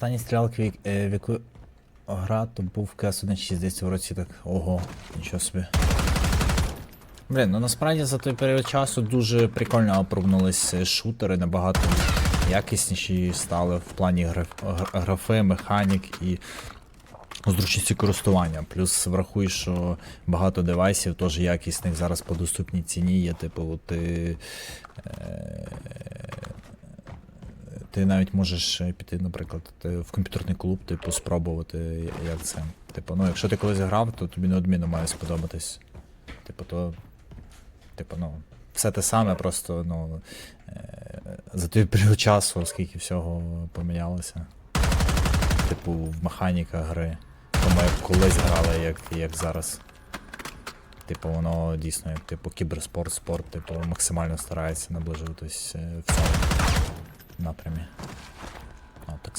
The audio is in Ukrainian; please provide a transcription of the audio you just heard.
Останній стрілялки, е, в яку гра, то був КС 1.6 в році так. Ого, нічого собі. Блін, ну насправді за той період часу дуже прикольно опробнулись е, шутери, набагато якісніші стали в плані граф- графи, механік і зручності користування. Плюс врахуй, що багато девайсів теж якісних зараз по доступній ціні є. Типу, ти, е, ти навіть можеш е, піти, наприклад, в комп'ютерний клуб, типу, спробувати, як це. Типу, ну, якщо ти колись грав, то тобі неодмінно має сподобатись. Типу, то. Типу, ну, все те саме, просто, ну. Е, за той період часу, скільки всього помінялося. Типу, в механіках гри. Тому як колись грали, як, як зараз. Типу, воно дійсно як типу кіберспорт, спорт, типу, максимально старається наближуватись е, в цьому напрямі.